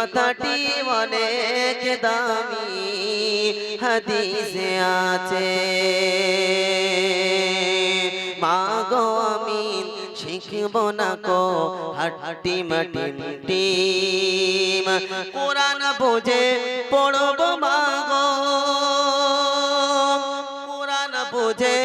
কথাটি অনেক দামি হাদিসে আছে। মাগো আমি শিখব না কো হাটি মাটি টিম কোরআন বোঝে পড়ব মাগো। কোরআন বোঝে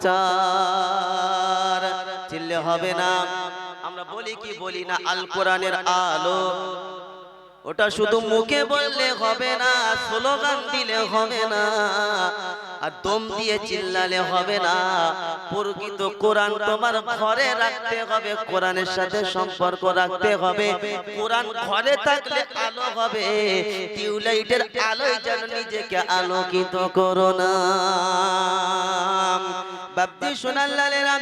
প্রচার। চিল্লে হবে না। আমরা বলি কি বলি না, আল কোরআনের আলো। ওটা শুধু মুখে বললে হবে না, স্লোগান দিলে হবে না, আর দম দিয়ে চিল্লালে হবে না। প্রকৃত কোরআন তোমার ঘরে রাখতে হবে, কোরআনের সাথে সম্পর্ক রাখতে হবে। কোরআন ঘরে থাকলে আলো হবে টিউলাইটের আলোয় যেন নিজেকে আলোকিত করো না। বাব্দি সোনার লালেরা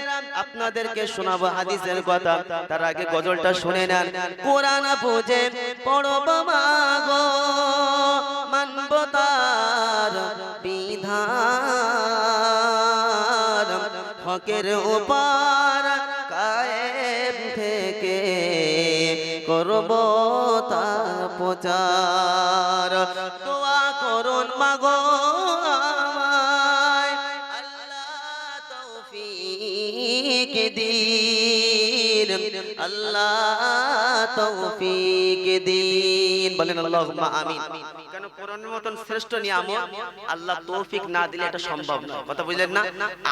আপনাদেরকে শোনাবো হাদিসের কথা। তার আগে গজলটা শুনে নেন। কোরআন বুঝে পড়ব মাগো মানব তার বিধান। হকের উপর কায়েম থেকে করব তার প্রচার। দিন। আল্লাহ তৌফিক দিন। বলেন আল্লাহুম্মা আমিন। কেন কোরআনের মতন শ্রেষ্ঠ নিয়ামত? আল্লাহ তৌফিক না দিলে এটা সম্ভব নয়। কথা বুঝলেন না?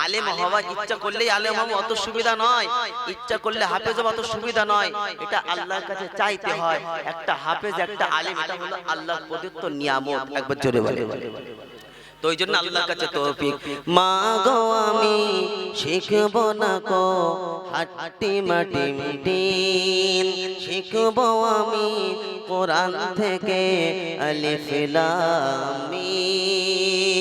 আলেম হওয়া ইচ্ছা করলেই আলেম হওয়া অত সুবিধা নয়। ইচ্ছা করলে হাফেজ হওয়া অত সুবিধা নয়। এটা আল্লাহর কাছে চাইতে হয়। একটা হাফেজ, একটা আলেম, এটা হলো আল্লাহর প্রদত্ত নিয়ামত। একবার জোরে বলে তো ওই জন্য আল্লাহর কাছে তৌফিক। মা গো আমি শিখব না কো হাটি মাটি মিটিন শিখব আমি কোরআন থেকে আলিফ লাম মিম।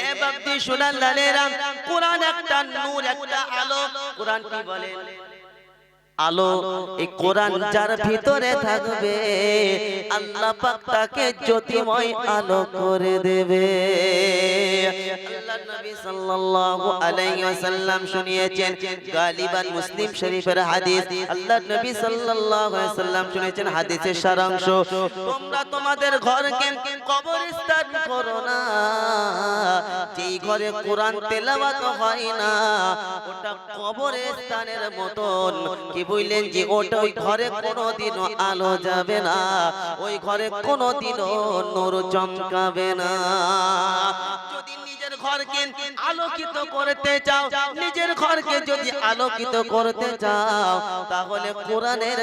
এ বাপ্তি শোনার লালেরা কোরআন একটা নূর একটা আলো। কোরআন কি বলে? আলো এই কোরআন যার ভিতরে থাকবে, আল্লাহ পাক তাকে জ্যোতিময় আলো করে দেবে। সারাংশ। তোমরা তোমাদের কোরআন কবরস্থানের মতন। কি বললেন যে ওটা ওই ঘরে কোনোদিনও আলো যাবে না। ওই ঘরে কোনোদিনও নূর চমকাবে না। নিজের ঘরকে আলোকিত করতে চাও, নিজের ঘরকে যদি আলোকিত করতে চাও, তাহলে কোরআনের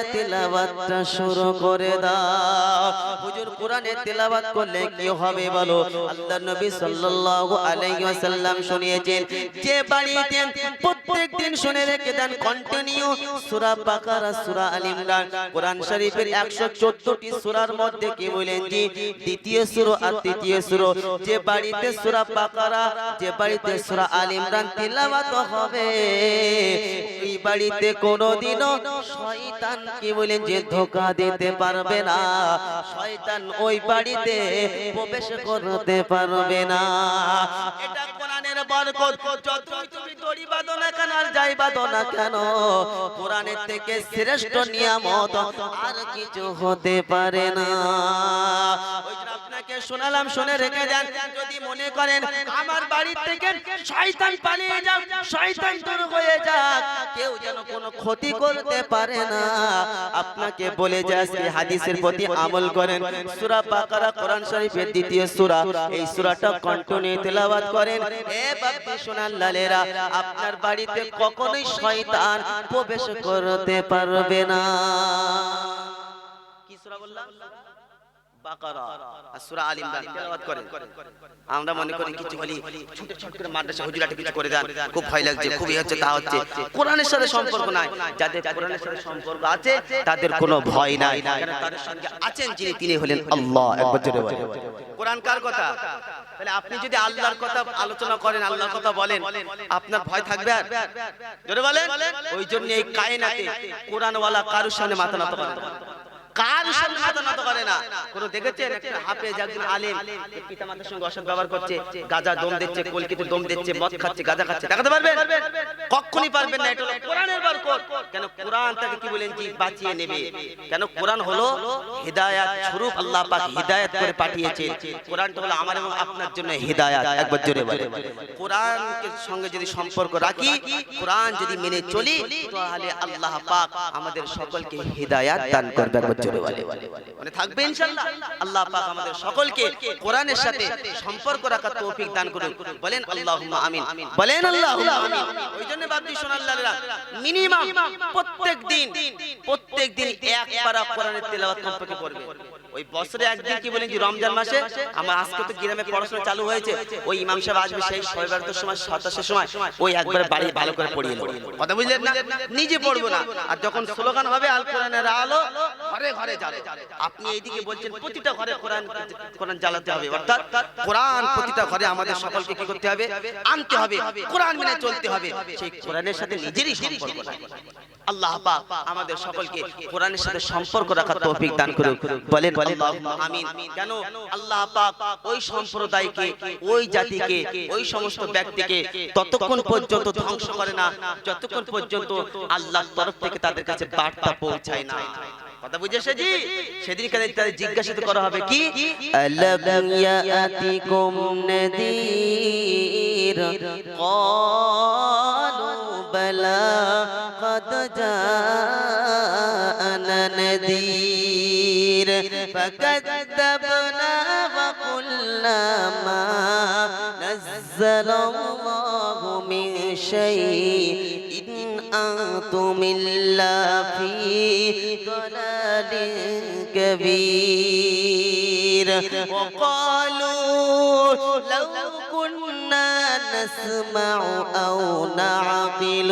শুনিয়েছেন, যে বাড়িতে প্রত্যেক দিন শুনে রেখে দেন কন্টিনিউ সূরা বাকারা, সূরা আল ইমরান। কোরআন শরীফের 114টি সূরার মধ্যে কি বলেন জি? দ্বিতীয় সূরা আর তৃতীয় সূরা। যে বাড়িতে সূরা বাকারা, যে বাড়িতে সূরা আল ইমরান তেলাওয়াত হবে, ওই বাড়িতে কোনোদিনও শয়তান কি বলেন যে ধোকা দিতে পারবে না। শয়তান ওই বাড়িতে প্রবেশ করতে পারবে না। এটা কোরআনের বরকত। যতই তুমি দড়ি বাঁধো না কেন আর যাই বাঁধো না কেন কোরআনের থেকে শ্রেষ্ঠ নিয়ামত আর কিছু হতে পারে না। আপনাকে শোনালাম, শুনে রেখে দেন যদি মনে করেন আমার থেকে শয়তান পালিয়ে যাক, শয়তান দূর হয়ে যাক, কেউ যেন কোনো ক্ষতি করতে পারে না। আপনাকে বলে যাচ্ছি হাদিসের প্রতি আমল করেন। কোরআন শরীফের দ্বিতীয় সূরা। এই সূরাটা কন্টিনিউ করেন। এ লালেরা, আপনার বাড়িতে কখনোই শয়তান প্রবেশ করতে পারবে না। কি সূরা বললাম? তিনি হলেন কার কথা? আপনি যদি আল্লাহর কথা আলোচনা করেন, আল্লাহর কথা বলেন, আপনার ভয় থাকবে আর? ওই জন্য এই কায়নাতে কোরআনওয়ালা কারোর সামনে মাথা নত করে না। কারোর সামনে মাথা নত করে না? কোন দেখেছেন একটা হাফেজ একজন আলেম? পিতা মাতার সঙ্গে অসৎ ব্যবহার করছে গাজা দম দিচ্ছে কলকিতে দম দিচ্ছে মদ খাচ্ছে গাজা খাচ্ছে। দেখাতে পারবেন? কখনই পারবেন না এটা কোরআনের বরকত। কেন কোরআন তাকে কি বলেন? জি বাঁচিয়ে নেবে। কেন কোরআন হলো হিদায়াত স্বরূপ আল্লাহ পাক হিদায়াত করে পাঠিয়েছেন। কোরআনটা হলো আমার এবং আপনার জন্য হিদায়াত। একবার জোরে বলে সঙ্গে যদি সম্পর্ক রাখি কোরআন যদি মেনে চলি তাহলে আল্লাহ পাক আমাদের সকলকে হিদায়াত দান করবে একবার জোরে বলে মানে থাকবে ইনশাআল্লাহ। আল্লাহ পাক আমাদের সকলকে কোরআনের সাথে সম্পর্ক রাখার তৌফিক দান করুন। বলেন, আল্লাহুম্মা আমিন। বলেন, আল্লাহুম্মা আমিন। ওই জন্য মিনিমাম প্রত্যেক দিন প্রত্যেক দিন এক পারা কোরআনের তেলাওয়াত কমপক্ষে করবে ওই বছরে একদিন কি বলেন যে রমজান মাসে? আমার আজকে তো গ্রামে পড়াশোনা চালু হয়েছে। ওই ইমাম সাহেব আসবে সেই ছয় বারোটার সময়, সাতাশের সময় ওই একবার বাড়ি ভালো করে পড়িয়ে নেব। কথা বুঝলেন না? নিজে পড়ব না। আর যখন স্লোগান হবে, আল কোরআনের আলো ঘরে ঘরে জ্বালো। আপনি এইদিকে বলছেন, প্রতিটা ঘরে কোরআন কোরআন জ্বালাতে হবে। অর্থাৎ কোরআন প্রতিটা ঘরে আমাদের সকলকে কি করতে হবে? আনতে হবে। কোরআন মেনে চলতে হবে। সেই কোরআনের সাথে নিজেরই সম্পর্ক আল্লাহ পাক আমাদের সকলকে কোরআনের সাথে সম্পর্ক রাখার তৌফিক দান করুন বলেন আল্লাহুম্মা আমিন কেন আল্লাহ পাক ওই সম্প্রদায়কে ওই জাতিকে ওই সমস্ত ব্যক্তিকে ততক্ষণ পর্যন্ত ধ্বংস করে না যতক্ষণ পর্যন্ত আল্লাহর তরফ থেকে তাদের কাছে বার্তা পৌঁছায় না কথা বুঝেছে জি সেদিন কাদের তাদের জিজ্ঞাসিত করা হবে কি আলাম ইয়াতিকুম নাদির قالوا بلى قد جاءنا نذير فكذبنا وقلنا ما نزل الله من شيء. إن أنتم إلا في ضلال كبير. وقالوا لو نسمع أو نعقل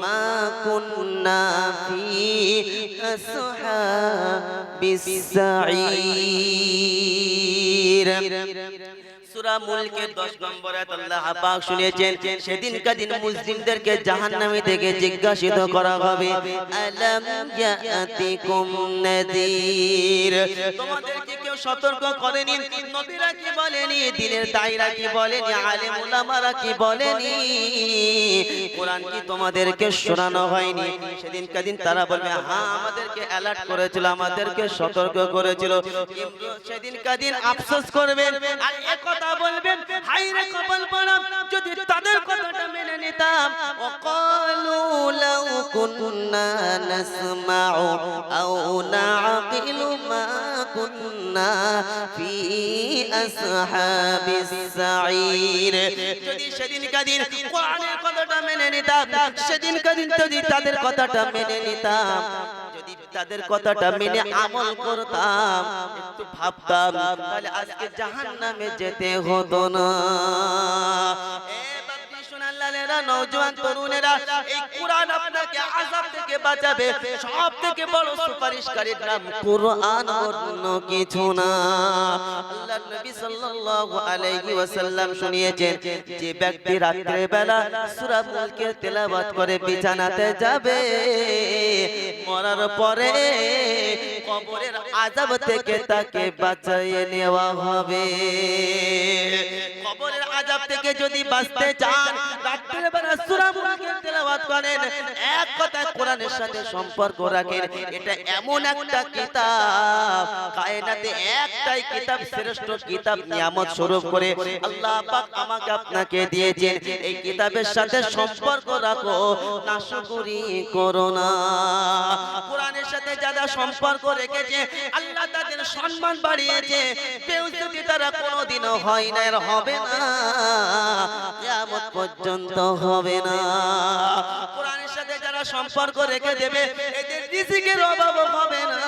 ما كنا في أصحاب السعير. সূরা মুলকের 10 নম্বর আল্লাহ পাক সেদিন কাদিন মুসলিমদেরকে থেকে জিজ্ঞাসিত করা হবে তোমাদেরকে সতর্ক করেনি কি বলেনি, দিনের কি বলেনি কি বলেনি? কোরআন কি তোমাদেরকে শোনানো হয়নি? সেদিন কাদিন তারা বলবে হ্যাঁ আমাদেরকে অ্যালার্ট করেছিল, আমাদেরকে সতর্ক করেছিল। সেদিন কাদিন আফসোস করবেন, আর বলবেন হাই রে কপাল পড়াম যদি তাদের কথাটা মেনে নিতাম وقالوا لو كنا نسمع أو نعقل ما كنا في أصحاب السعير যদি সেদিন কাদিন কোরআনের কথাটা মেনে নিতাম সেদিন কাদিন যদি তাদের কথাটা মেনে নিতাম যদি তাদের কথাটা মেনে আমল করতাম। একটু ভাবতাম তাহলে আজকে জাহান্নামে যেতে হতো না। বাপজি নওজোয়ান তরুণেরা, এই কোরআন আপনাকে আযাব থেকে বাঁচাবে। সব থেকে বড় সুপারিশকারীর নাম কোরআন অন্য কিছু না। আল্লাহর নবী সাল্লাল্লাহু আলাইহি ওয়াসাল্লাম শুনিয়েছেন, যে ব্যক্তি রাত্রে বেলা সূরা মুলকের তেলাওয়াত করে বিছানাতে যাবে, মরার পরে কবরের আযাব থেকে তাকে বাঁচিয়ে নেওয়া হবে। আযাব থেকে যদি বাঁচতে চান, রাত্রের বেলা সূরা মুলকের তেলাওয়াত করেন, এক কথায় কোরআনের সাথে সম্পর্ক রাখেন, এটা এমন একটা কিতাব, কায়নাতে একটাই কিতাব, শ্রেষ্ঠ কিতাব নিয়ামত স্বরূপ করে আল্লাহ পাক আমাকে আপনাকে দিয়েছেন। এই কিতাবের সাথে সম্পর্ক রাখো নাশকরি করো না। কোরআনের সাথে যারা সম্পর্ক রেখেছে, আল্লাহ তাদের সম্মান বাড়িয়েছে। বেউজ্জতি তারা কোনোদিনও হয় না হবে না। কিয়ামত পর্যন্ত হবে না। কোরআনের সাথে যারা সম্পর্ক রেখে দেবে, এদের রিজিকের অভাব হবে না।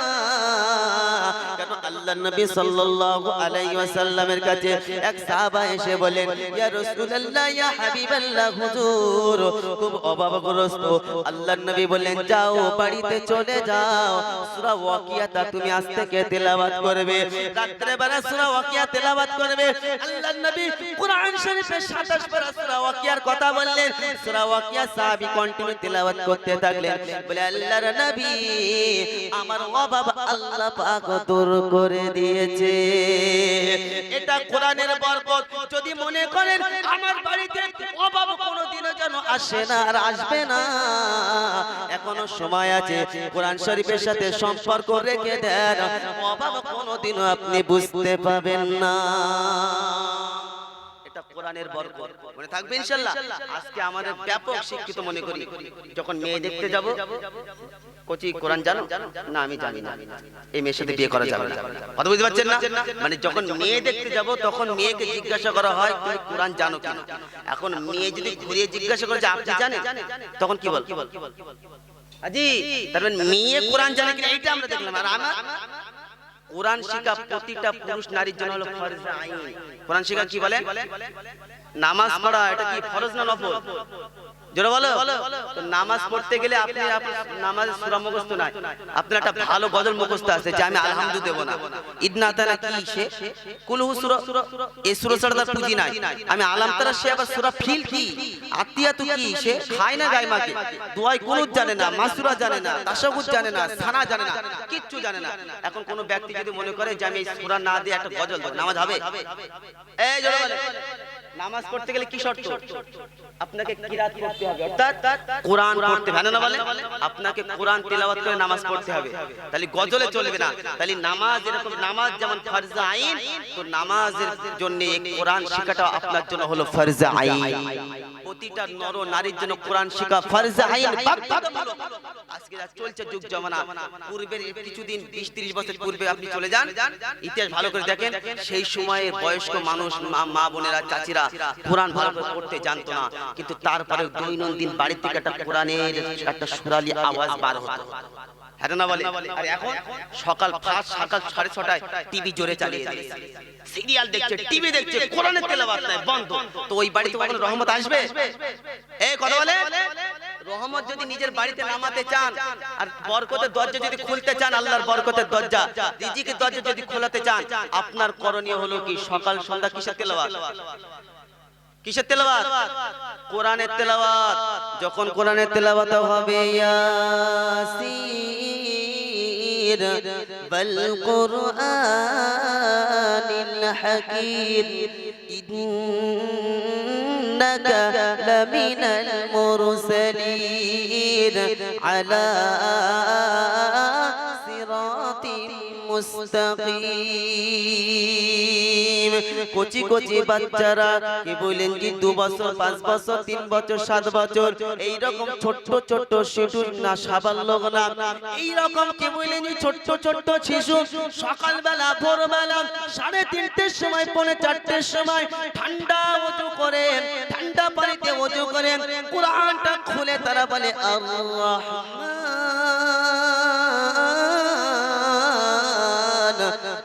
আল্লাহ নবী সাল্লাল্লাহু আলাইহি ওয়াসাল্লামের কাছে এক সাহাবা এসে বলেন, ইয়া রাসূলুল্লাহ, ইয়া হাবিবাল্লাহ, হুজুর। খুব অভাবগ্রস্ত আল্লাহর নবী বললেন, যাও, বাড়িতে চলে যাও। সূরা ওয়াকিয়াটা তুমি আজ থেকে তেলাওয়াত করবে। রাত্রে বেলা সূরা ওয়াকিয়া তেলাওয়াত করবে। আল্লাহর নবী কোরআন শরীফে 27 পারা সূরা ওয়াকিয়ার কথা বললেন। সূরা ওয়াকিয়া সাহাবী কন্টিনিউ তেলাওয়াত করতে থাকলেন। বলে, আল্লাহর নবী, আমার অভাব আল্লাহ পাক দূর করে দিয়েছে। এটা কোরআনের বরকত। যদি মনে করেন, আমার বাড়িতে অভাব কোনোদিনও যেন আসে না আর আসবে না। এখনও সময় আছে, কোরআন শরীফের সাথে সম্পর্ক রেখে দেন। অভাব কোনোদিনও আপনি বুঝতে পাবেন না। আজকে আমাদের ব্যাপক শিক্ষিত মনে করি। যখন মেয়ে দেখতে যাব কোচি কোরআন জানো? না আমি জানি না। এই মেয়ের সাথে বিয়ে করা যাবে না। কথা বুঝতে পারছেন না? মানে যখন মেয়ে দেখতে যাব তখন মেয়েকে জিজ্ঞাসা করা হয় তুমি কোরআন জানো কিনা? এখন মেয়ে যদি ঘুরিয়ে জিজ্ঞাসা করে যে আপনি জানেন তখন কি বল? আজি মেয়ে কোরআন জানে কিনা এইটা আমরা দেখলাম। আর আমার কোরআন শিক্ষা প্রতিটা পুরুষ নারীর জন্য হলো ফরজ। আইন কোরআন শিক্ষা কি বলে? নামাজ পড়া এটা কি ফরজ না নফল? নামাজ পড়তে গেলে নাই। আপনার একটা ভালো গজল আমি আলহামদু দেব না। ইদনা জানে না, মাসুরা জানে না তাশাহুদ জানে জানে না, কিচ্ছু জানে না। এখন কোন ব্যক্তি যদি মনে করে যে আমি এই সূরা না দিয়ে একটা গজল নামাজ হবে? নামাজ পড়তে গেলে কি শর্ত? আপনাকে কিরাত করতে হবে? অর্থাৎ কোরআন পড়তে হবে। না বলে আপনাকে কোরআন তেলাওয়াত করে নামাজ পড়তে হবে। তাহলে গজলে চলবে না। তাহলে নামাজ এরকম নামাজ যেমন ফরজ আইন তো নামাজের জন্য কোরআন শেখাটা আপনার জন্য হলো ফরজ আইন। প্রতিটা নর নারীর জন্য কোরআন শেখা ফরজ আইন আজকে চলছে যুগ জমানা। পূর্বের কিছুদিন 20 30 বছর পূর্বে আপনি চলে যান। ইতিহাস ভালো করে দেখেন সেই সময়ে বয়স্ক মানুষ মা- মা বোনেরা চাচিরা কোরআন ভালো করে পড়তে জানতো না। কিন্তু তারপরে দৈনন্দিন বাড়ি থেকে একটা কোরআনের একটা সুরালি আওয়াজ বার হতো। হ্যাঁ বলে? আর এখন সকাল ফার্স্ট সকাল সাড়ে ছটায় টিভি জোরে চালিয়ে দিয়েছে সিরিয়াল দেখছে টিভি দেখছে, কোরআনের নাই, বন্ধ। তো ওই বাড়িতে রহমত আসবে? এই কথা বলে? রহমত যদি নিজের বাড়িতে নামাতে চান, আর বরকতের দরজা যদি খুলতে চান, আল্লাহর বরকতের দরজা, রিজিকের দরজা যদি খোলাতে চান, আপনার করণীয় হলো কি সকাল সন্ধ্যা কিসের তেলাওয়াত? কিসের তেলাওয়াত? কোরআনের তেলাওয়াত। যখন কোরআনের তেলাওয়াত হবে, ইয়াসির, বল কুরআনিল হাকিম, ইন্নাকা লামিনাল মুরসালিন, আলা মুস্তাকিম। কচি কচি বাচ্চারা কি বলেন কি দু বছর, পাঁচ বছর, তিন বছর, সাত বছর? এই রকম ছোট্ট ছোট্ট শিশু না সাবাল্যক না এই রকম কি বলেন এই ছোট্ট ছোট্ট শিশু? সকালবেলা, ভোরবেলা, সাড়ে তিনটের সময়, পৌনে চারটের সময় ঠান্ডা উঁচু করে ঠান্ডা পানিতে উঁচু করে কোরআনটা খুলে তারা বলে, আল্লাহ।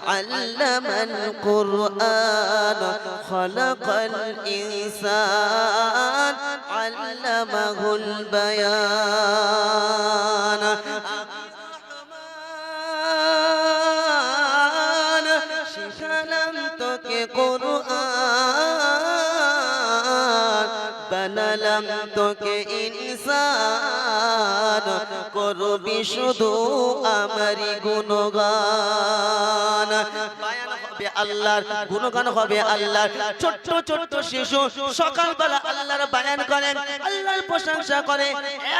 علم القرآن خلق الإنسان علمه البيان. বানালাম তোকে ইনসান করবি শুধু আমারি গুণগান। আল্লাহর গুণগান হবে আল্লাহর ছোট্ট ছোট্ট শিশু। সকালবেলা আল্লাহর বায়ান করেন আল্লাহর প্রশংসা করে।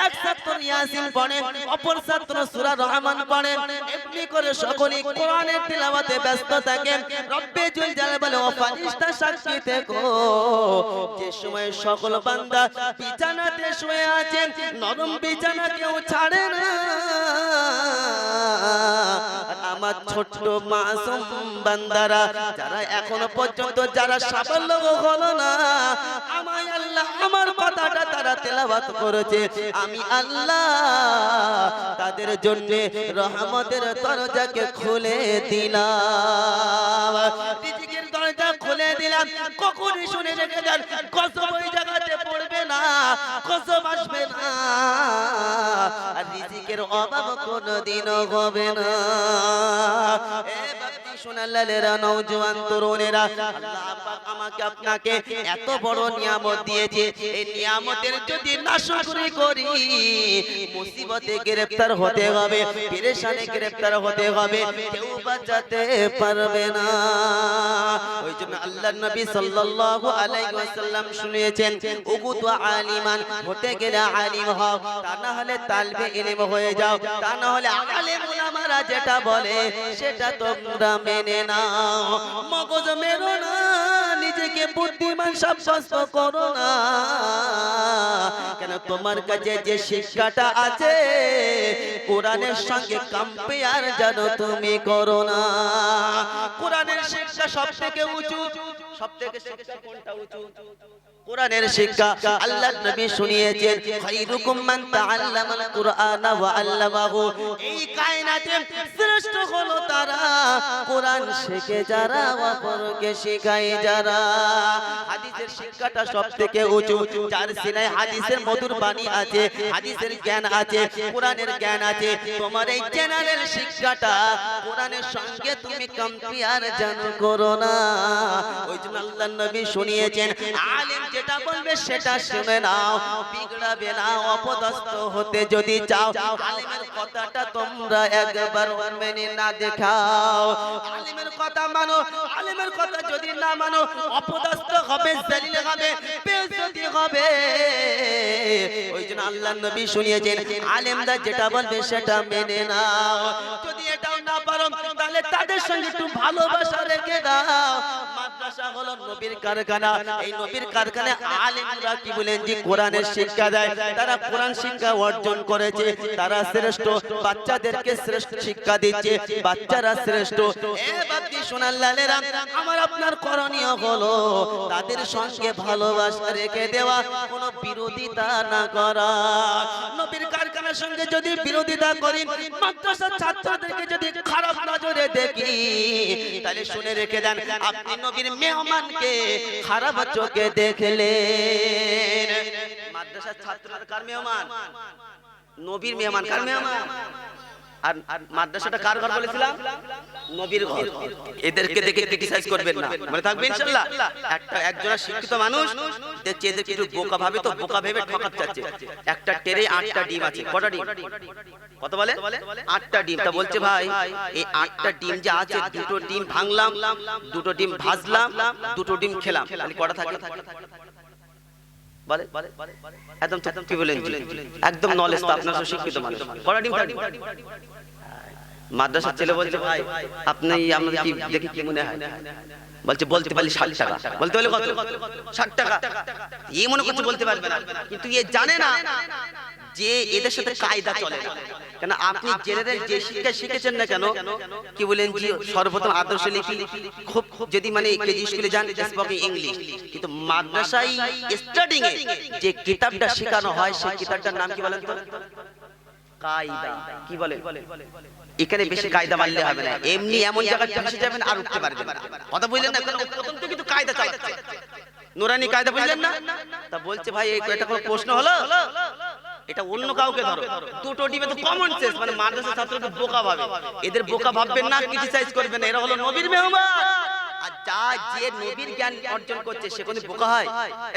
এক ছাত্র ইয়াসিন পড়ে, অপর ছাত্র সূরা রহমান পড়ে। এমনি করে সকলেই কোরআনের তিলাওয়াতে ব্যস্ত থাকেন রব্বে জুল জালাল বলে, ও ফারিস্তা সাক্ষী থেকো। যে সময় সকল বান্দা বিছানাতে শুয়ে আছেন নরম বিছানা কেউ ছাড়ে না। আমার ছোট্ট মাসুম বান্দারা যারা এখনও পর্যন্ত যারা সাফল্য হলো না, আমায় আল্লাহ আমার কথাটা তারা তেলাওয়াত করেছে। আমি আল্লাহ তাদের জন্য রহমতের দরজাকে খুলে দিলাম। খুলে দিলাম। কখনই শুনে রেখে দেন কসম ওই জায়গাতে পড়বে না, কসম আসবে না। আর রিজিকের অভাব কোনোদিনও হবে না। নওজোয়ান তরুণেরা, আল্লাহ পাক আমাকে আপনাকে এত বড় নিয়ামত দিয়েছে। এই নিয়ামতের যদি করি, মুসিবতে গ্রেফতার হতে হবে, পেরেশানে গ্রেফতার হতে হবে, কেউ বাঁচাতে পারবে না। ওই জন্য নবী সাল্লাল্লাহু আলাইহি ওয়াসাল্লাম শুনিয়েছেন আলিমান, হতে গেলে আলিম হও, তা না হলে তালবে ইলম হয়ে যাও, তা না হলে আলেম যেটা বলে, সেটা তোমরা মেনে নাও। মগজ মেরো না, নিজেকে বুদ্ধিমান সাব্যস্ত করো না। কেন তোমার কাছে যে শিক্ষাটা আছে, কোরআনের সঙ্গে কম্পেয়ার যেন তুমি করো না। কোরআনের শিক্ষা সব থেকে উঁচু সব থেকে শিক্ষা কোনটা উঁচু? কোরআনের শিক্ষা আল্লাহ নবী শুনিয়েছেন। খায়রুকুম মান তাআল্লামাল কুরআনা ওয়া আল্লামাহু। এই কায়নাতে শ্রেষ্ঠ হলো তারা। কোরআন শিখে যারা অপরকে শেখায় যারা। হাদিসের শিক্ষাটা সবথেকে উঁচু। যার সিনায় হাদিসের মধুর বাণী আছে হাদিসের জ্ঞান আছে কোরআনের জ্ঞান আছে। তোমার এই জেনারেল শিক্ষাটা কোরআনের সঙ্গে তুমি কম্পেয়ার যেন করো না। ওই জন্য আল্লাহ নবী শুনিয়েছেন আলেম যেটা বলবে সেটা শুনে নাও। বিগড়াবে না অপদস্থ হতে যদি চাও। আলেমের কথাটা তোমরা একবার মেনে না দেখাও। আলেমের কথা মানো আলেমের কথা যদি না মানো অপদস্থ হবে জলিল হবে বেইজ্জতি হবে। ওই জন্য আল্লাহ নবী শুনিয়েছেন আলেমরা যেটা বলবে সেটা মেনে নাও। যদি এটাও না পারো তাহলে তাদের সঙ্গে একটু ভালোবাসা রেখে দাও। মাদ্রাসা হলো নবীর কারখানা। এই নবীর কারখানায় আলেমরা কি বলেন যে কোরআনের শিক্ষা দেয়? তারা কোরআন শিক্ষা অর্জন করেছে তারা শ্রেষ্ঠ বাচ্চাদেরকে শ্রেষ্ঠ শিক্ষা দিচ্ছে বাচ্চারা শ্রেষ্ঠ। এ বাপ্তি সোনার লালেরা আমার আপনার করণীয় হলো তাদের সঙ্গে ভালোবাসা রেখে দেওয়া কোনো বিরোধিতা না করা। নবীর কারখানার সঙ্গে যদি বিরোধিতা করি মাদ্রাসার ছাত্রদেরকে যদি খারাপ নজরে দেখি তাহলে শুনে রেখে দেন আপনি নবীর মেহমানকে খারাপ চোখে দেখলেন মাদ্রাসার ছাত্ররা কার মেহমান? নবীর মেহমান কার মেহমান? আর মাদ্রাসাটা কার ঘর বলেছিলাম? নবীর ঘর। এদেরকে দেখে ক্রিটিসাইজ করবেন না। মনে থাকবে ইনশাআল্লাহ একটা একজনের শিক্ষিত মানুষ, দেখছে এদেরকে একটু বোকা ভাবে তো বোকা ভেবে ঠকাত চাচ্ছে। একটা টেরে আটটা ডিম আছে। কটা ডিম? কত বলে? আটটা ডিম। তা বলছে ভাই, এই আটটা ডিম যে আছে, দুটো ডিম ভাঙলাম, দুটো ডিম ভাজলাম, দুটো ডিম খেলাম। কটা থাকে? বলে একদম কি বলেন একদম নলেজ তো আপনার শিক্ষিত মানুষ। কটা ডিম মাদ্রাসার ছেলে বলছে ভাই আপনি আমাদের কি দেখি কি মনে হয়? বলছে বলতে পারলি ষাট টাকা। বলতে পারলে কত? ষাট টাকা। এ মনে করছে বলতে পারবে না। কিন্তু এ জানে না। যে এদের সাথে কায়দা চলে না। কেন আপনি জেনারেল যে শিক্ষা শিখেছেন না কেন কি বলেন যে সর্বপ্রথম আদর্শ লিপি খুব যদি মানে কেজি স্কুলে যান স্পোকেন ইংলিশ কিন্তু মাদ্রাসায় স্টার্টিং এ যে কিতাবটা শেখানো হয় সেই কিতাবটার নাম কি বলেন তো? কায়দা। কি বলে এখানে বেশি কায়দা মানলে হবে না। এমনি এমন জায়গায় ফেসে যাবেন আর উঠতে পারবেন কথা বললেন না প্রথম থেকে কিন্তু কায়দা চালাচ্ছে। নুরানি কায়দা বুঝলেন না? তা বলছে ভাই এই এটা কোনো প্রশ্ন হলো? এটা অন্য কাউকে ধরো। দুটো ডিমে তো কমন সেন্স মানে মাদ্রাসা ছাত্রকে বোকা ভাবে। এদের বোকা ভাববেন না ক্রিটিসাইজ করবেন এরা হলো নবীর মেহমান। আর যা যে নবীর জ্ঞান অর্জন করছে, সে কোন বোকা হয়?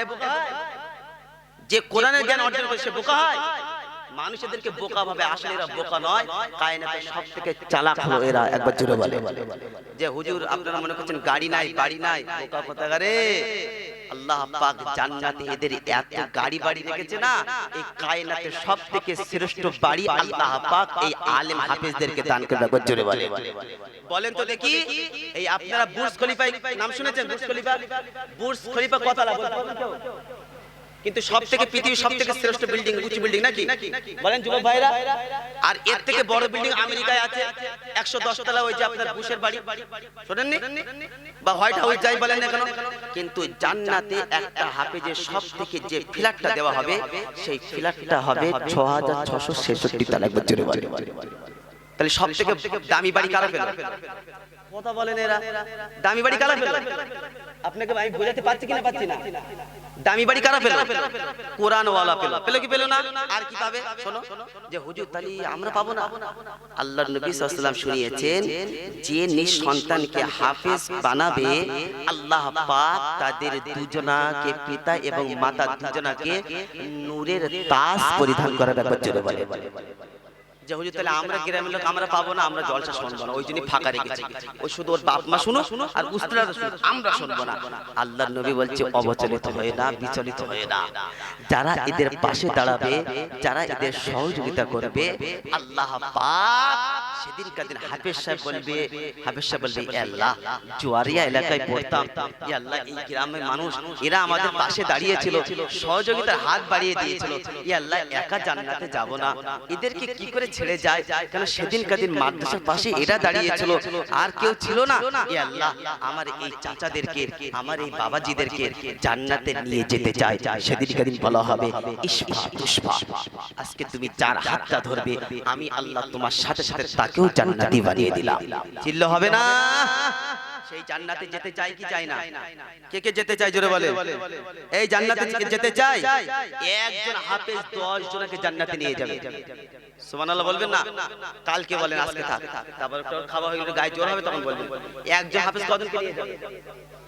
এ বোকা যে কোরআনের জ্ঞান অর্জন করছে, সে বোকা হয়? মানুষ এদেরকে বোকা ভাবে, আসলে এরা বোকা নয়। কায়নাতে সব থেকে চালাক হলো এরা, একবার জুড়ে বলে। যে হুজুর, আপনারা মনে করছেন গাড়ি নাই, বাড়ি নাই, বোকা কোথাকারে? আল্লাহ পাক জান্নাতে এদের এত গাড়ি বাড়ি রেখেছে না? এই কায়নাতে সব থেকে শ্রেষ্ঠ বাড়ি আল্লাহ পাক এই আলেম হাফেজদেরকে দান করে একবার জোরে বলে বলেন তো দেখি। এই আপনারা বুর্জ খলিফা নাম শুনেছেন? Burj Khalifa? বুর্জ খলিফা কথা বলেন। কিন্তু সব থেকে পৃথিবীর সব থেকে শ্রেষ্ঠ বিল্ডিং উঁচু বিল্ডিং নাকি? বলেন যুবক ভাইরা। আর এর থেকে বড় বিল্ডিং আমেরিকায় আছে একশো দশ তলা ওই যে আপনার বুশের বাড়ি। শোনেননি? বা হোয়াইট হাউস যাই বলেন না কেন? কিন্তু জান্নাতে একটা হাফেজের সব থেকে যে ফ্ল্যাটটা দেওয়া হবে সেই ফ্ল্যাটটা হবে ছ হাজার ছশো ছেষট্টি তলা একবার জোরে তাহলে সব থেকে দামি বাড়ি কারা পেল কথা বলেন এরা। দামি বাড়ি কারা পেল আপনাকে আমি বোঝাতে পারছি কিনা পাচ্ছি না দামি বাড়ি কারা পেল? কোরআন ওয়ালা পেল? পেল। কি পেল না? আর কি পাবে শোনো। যে হুজুর তালি আমরা পাবো না? আল্লাহর নবী আলাইহি শুনিয়েছেন যে নিজ সন্তানকে হাফেজ বানাবে আল্লাহ পাক তাদের দুজনাকে পিতা এবং মাতা দুজনাকে নূরের তাজ পরিধান করার ব্যাপার জন্য বলে। যে হুজুর তাহলে আমরা গ্রামের লোক আমরা পাবো না আমরা জলসা শুনব না। ওই জন্য ফাঁকা রেখেছি। ওই শুধু ওর বাপ মা শুনো আর উস্তারা আমরা শুনব না। আল্লাহর নবী বলছে অবচলিত হয়ে না বিচলিত হয়ে না। যারা এদের পাশে দাঁড়াবে যারা এদের সহযোগিতা করবে আল্লাহ পাক সেদিন কাদিন হাফেজ সাহেব বলবে হাফেজ সাহেব বলবে আল্লাহ জুয়ারিয়া এলাকায় পড়তাম আল্লাহ এই গ্রামের মানুষ এরা আমাদের পাশে দাঁড়িয়েছিল সহযোগিতার হাত বাড়িয়ে দিয়েছিল আল্লাহ একা জান্নাতে যাব না এদেরকে কি করে ছেড়ে যায় কেন সেদিন কাদিন মাদ্রাসার পাশে এরা দাঁড়িয়েছিল আর কেউ ছিল না আল্লাহ আমার এই চাচাদেরকে আমার এই বাবাজিদেরকে জান্নাতে নিয়ে যেতে চাই সেদিন কাদিন বলা হবে আজকে তুমি যার হাতটা ধরবে আমি আল্লাহ তোমার সাথে সাথে তাকেও জান্নাতি বানিয়ে দিলাম। চিল্ল হবে না। সেই জান্নাতে যেতে চাই কি চাই না? কে কে যেতে চাই জোরে বলে? এই জান্নাতে যেতে চাই একজন হাফেজ দশ জনকে জান্নাতে নিয়ে যাবে। সুবহানাল্লাহ বলবেন না? কালকে বলেন আজকে থাক। তারপর খাওয়া হয়ে গেলে গায়ে জোর হবে তখন বলবেন। একজন হাফেজ নিয়ে যাবে?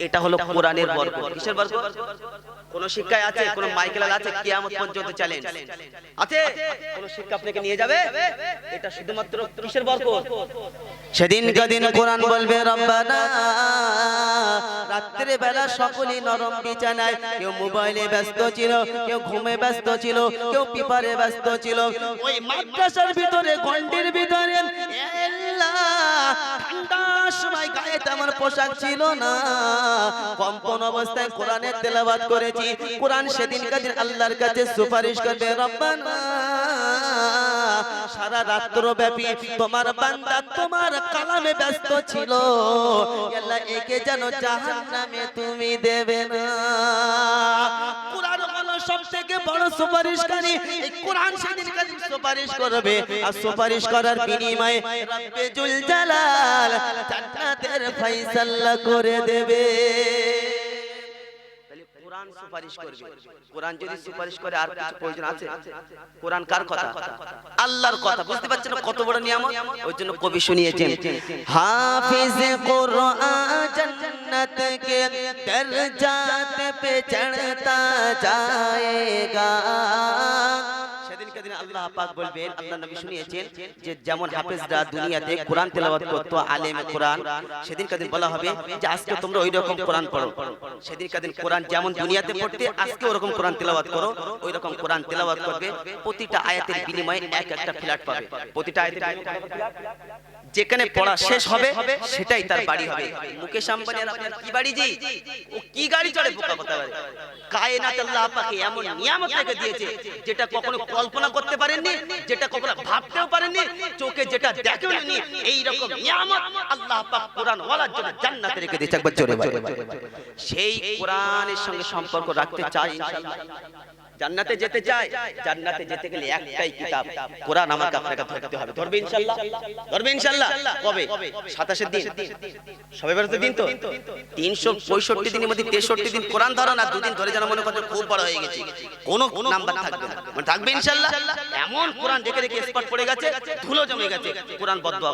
এটা হলো কোরআনের বরকত। কিসের বরকত? কোন শিক্ষায় আছে? কোন মাইকেল আছে? কিয়ামত পর্যন্ত চ্যালেঞ্জ আছে? কোন শিক্ষা আপনাকে নিয়ে যাবে? এটা শুধুমাত্র কিসের বরকত? সেদিন কদিন কোরআন বলবে রব্বানা রাত্রে বেলা সকলে নরম বিছানায়, কেউ মোবাইলে ব্যস্ত ছিল, কেউ ঘুমে ব্যস্ত ছিল, কেউ পিপারে ব্যস্ত ছিল। ওই মাদ্রাসার ভিতরে ঘন্টির ভিতরে আল্লাহ, ঠান্ডার সময় গায়ে তেমন পোশাক ছিল না। কম্পন অবস্থায় কোরআনের তেলাবাদ করেছি। কোরআন সেদিন কাদিন আল্লাহর কাছে সুপারিশ করবে রব্বানা সারা রাত্র ব্যাপী তোমার বান্দা তোমার কালামে ব্যস্ত ছিল। একে যেন জাহান্নামে তুমি দেবে না। কোরআন হলো সব থেকে বড় সুপারিশকারী, এই কোরআন সেদিন কাদিন সুপারিশ করবে। আর সুপারিশ করার বিনিময়ে রব্বে জুল জালাল জান্নাতের ফয়সালা করে দেবে। কোরআন সুপারিশ করবে কোরআন যদি সুপারিশ করে আর কিছু প্রয়োজন আছে কোরআন কার কথা আল্লাহর কথা বুঝতে পারছেন কত বড় নিয়ামত ওই জন্য কবি শুনিয়েছেন হাফিজ কোরআন जन्नत के दर्जात पे चढ़ता जाएगा সেদিন কেদিন আল্লাহ পাক বলবেন আল্লাহ নবী শুনিয়েছেন যে যেমন হাফেজরা দুনিয়াতে কোরআন তেলাওয়াত করতো আলেম কোরআন সেদিন কেদিন বলা হবে যে আজকে তোমরা ওই রকম কোরআন পড়ো। সেদিন কেদিন কোরআন যেমন দুনিয়াতে পড়তে আজকে ওরকম কোরআন তেলাওয়াত করো ওই রকম কোরআন তেলাওয়াত করবে প্রতিটা আয়াতের বিনিময়ে এক একটা ফ্ল্যাট পাবে। প্রতিটা আয়াতের যেখানে পড়া শেষ হবে সেটাই তার বাড়ি হবে। মুকেশ আম্বানি আপনার কি বাড়ি জি? ও কি গাড়ি চড়ে বোকা কথা বলে কায়নাত আল্লাহ পাকে এমন নিয়ামত রেখে দিয়েছে যেটা কখনো কল্পনা করতে পারেননি যেটা কখনো ভাবতেও পারেনি চোখে যেটা দেখেননি এই রকম নিয়ামত আল্লাহ পাক কোরআন ওয়ালার জন্য জান্নাতে রেখে দিয়েছে একবার জোরে সেই কোরআনের সঙ্গে সম্পর্ক রাখতে চাই ইনশাআল্লাহ। জান্নাতে যেতে চাই জান্নাতে যেতে গেলে একটাই কিতাব। কোরআন আমাকে আপনাকে ধরতে হবে। ধরবে ইনশাআল্লাহ ধরবে ইনশাআল্লাহ কবে? 27 দিন। সবে বেরোতে দিন তো? 365 দিনের মধ্যে 63 দিন কোরআন ধরো না দুদিন ধরে যেন মনে করছে খুব বড় হয়ে গেছে। কোনো নাম্বার থাকবে না। মানে থাকবে ইনশাআল্লাহ এমন কোরআন দেখে দেখে স্পট পড়ে গেছে ধুলো জমে গেছে। কোরআন বদদোয়া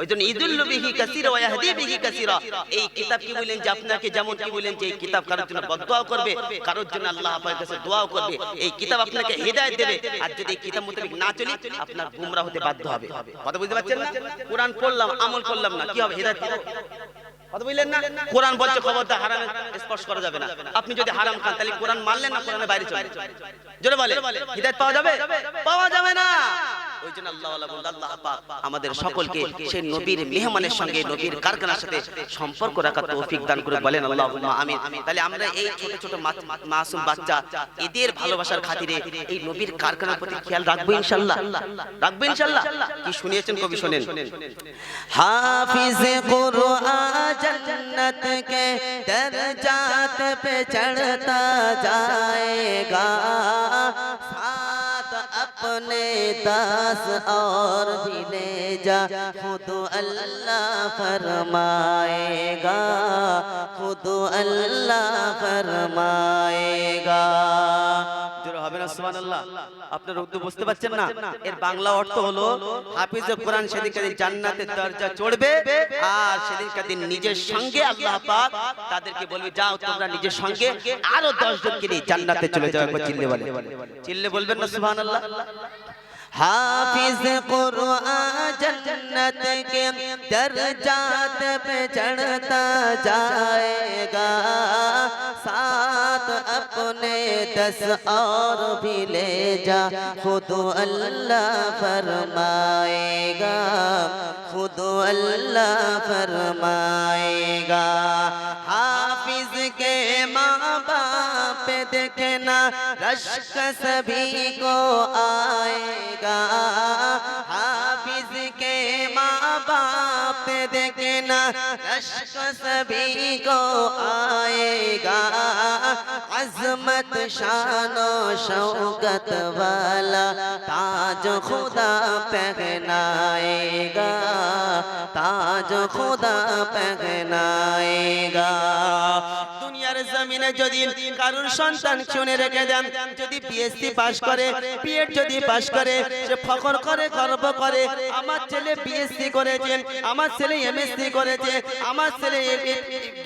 ওই জন্য বিহি কাসিরা ওয়া ইয়াহদি বিহি কাসিরা। এই কিতাব কি বলেন যে আপনাকে যেমন কি বলেন যে এই কিতাব কারোর জন্য বদদোয়া করবে কারোর জন্য আল্লাহ পাকের কাছে দোয়াও করবে এই কিতাব আপনাকে হেদায়েত দেবে। আর যদি এই কিতাব মোতাবেক না চলি আপনার গুমরা হতে বাধ্য হবে। কথা বুঝতে পারছেন না? কোরআন পড়লাম আমল করলাম না কি হবে? হেদায়েত? কথা বুঝলেন না? কোরআন বলছে খবরদার হারামে স্পর্শ করা যাবে না। আপনি যদি হারাম খান তাহলে কোরআন মানলেন না কোরআনের বাইরে চলে জোরে বলে হিদায়াত পাওয়া যাবে? পাওয়া যাবে না। ওই জন্য আল্লাহ ওয়ালা বলল আল্লাহ পাক আমাদের সকলকে সেই নবীর মেহমানের সঙ্গে নবীর কারখানার সাথে সম্পর্ক রাখার তৌফিক দান করে বলেন আল্লাহুম্মা আমিন তাহলে আমরা এই ছোট ছোট মা- মাসুম বাচ্চা এদের ভালোবাসার খাতিরে এই নবীর কারখানার প্রতি খেয়াল রাখবো ইনশাআল্লাহ রাখবো ইনশাআল্লাহ কি শুনিয়েছেন কবি শুনেন हाफिज कुरआन जन्नत के दर्जात पे चढ़ता जाएगा साथ اپنے داس اور بھی لے جا۔ خود اللہ فرمائے گا۔ خود اللہ فرمائے گا۔ হবে না সুবহানাল্লাহ আপনারা উর্দু বুঝতে পারছেন না এর বাংলা অর্থ হলো হাফিজ কোরআন সেদিন দিন জান্নাতের দরজা চড়বে আর সেদিনকার দিন নিজের সঙ্গে আল্লাহ পাক তাদেরকে বলবে যাও তোমরা নিজের সঙ্গে আরও 10 জনকে নিয়ে জান্নাতে চলে যাও একবার চিল্লে বলে চিল্লে বলবেন না সুবহানাল্লাহ حافظ قرآن جنت کے درجات پہ چڑھتا جائے گا۔ ساتھ اپنے دس اور بھی لے جا۔ خود اللہ فرمائے گا۔ خود اللہ فرمائے گا۔ کتنا رشک سبھی کو آئے گا۔ حافظ کے ماں باپ دیکھنا رشک سبھی کو آئے گا۔ عظمت، شان و شوقت والا تاج خدا پہنائے گا۔ تاج خدا پہنائے گا۔ জমিনে যদি কারোর সন্তান শুনে রেখে দেন, যদি পিএসসি পাস করে বিএড যদি পাস করে, সে ফখর করে, গর্ব করে, আমার ছেলে বিএসসি করেছে, আমার ছেলে এমএসসি করেছে, আমার ছেলে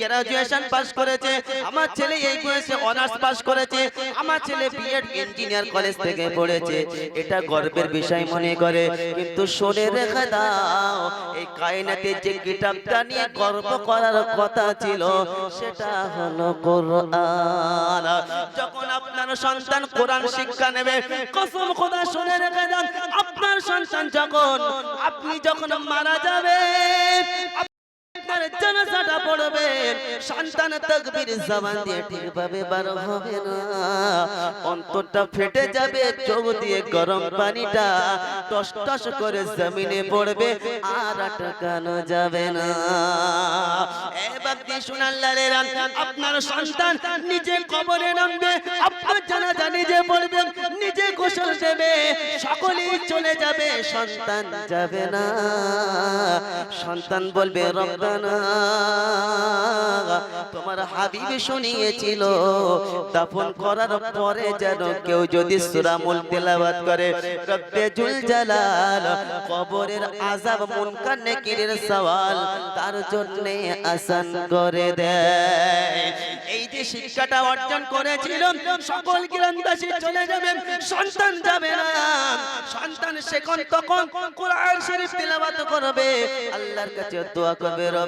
গ্রাজুয়েশন পাস করেছে, আমার ছেলে এই বয়সে অনার্স পাস করেছে, আমার ছেলে বিএড ইঞ্জিনিয়ার কলেজ থেকে পড়েছে। এটা গর্বের বিষয় মনে করে, কিন্তু শুনে রেখে দাও, এই কায়নাতে যে কিতাবটা নিয়ে গর্ব করার কথা ছিল, সেটা হলো কোরআন। যখন আপনার সন্তান কোরআন শিক্ষা নেবে, কসম খোদা শুনে রেখে দেন আপনার সন্তান যখন, আপনি যখন মারা যাবে জানাজাটা পড়বে সন্তান তকবীর জবান দিয়ে ঠিকভাবে বার হবে না। অন্তরটা ফেটে যাবে, চোখ দিয়ে গরম পানিটা টস টস করে জমিনে পড়বে, আর আটকানো যাবে না। আপনার সন্তান নিজে কবরে নামবে, আপনার নিজে গোসল দেবে চলে যাবে, সন্তান যাবে না। সন্তান বলবে, রব্বানা তোমার হাবিব শুনিয়েছিল, দাফন করার পরে যেন কেউ যদি সূরা মুল তেলাওয়াত করে জালাল কবরের আযাব, মুনকার, নেকিরের সওয়াল তার জন্য আসান করে দেয়। এই যে শিক্ষাটা অর্জন করেছিল, সকল গ্রামবাসী চলে যাবেন, সন্তান যাবে না। সন্তান সেখন তখন কোরআন শরীফ করবে। আল্লাহর কাছে দোয়া করবে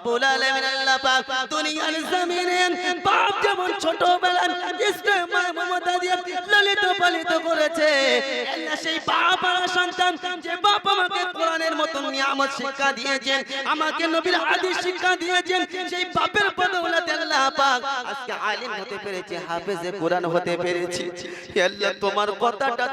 রব্বুল আলামিন আল্লাহ পাক দুনিয়ার জমিনে বাপ যেমন ছোটবেলা ইসলাম মমতা দিয়ে পালিত করেছে, আল্লাহ সেই বাপ আর সন্তান যে বাপ আমাকে কোরআনের মতন নিয়ামত শিক্ষা দিয়েছেন, আমাকে নবীর হাদিস শিক্ষা দিয়েছেন, সেই বাপের বদৌলতে আল্লাহ পাক আজকে আলিম হতে হাফেজে কোরআন হতে পেরেছি। আল্লাহ, তোমার কথাটা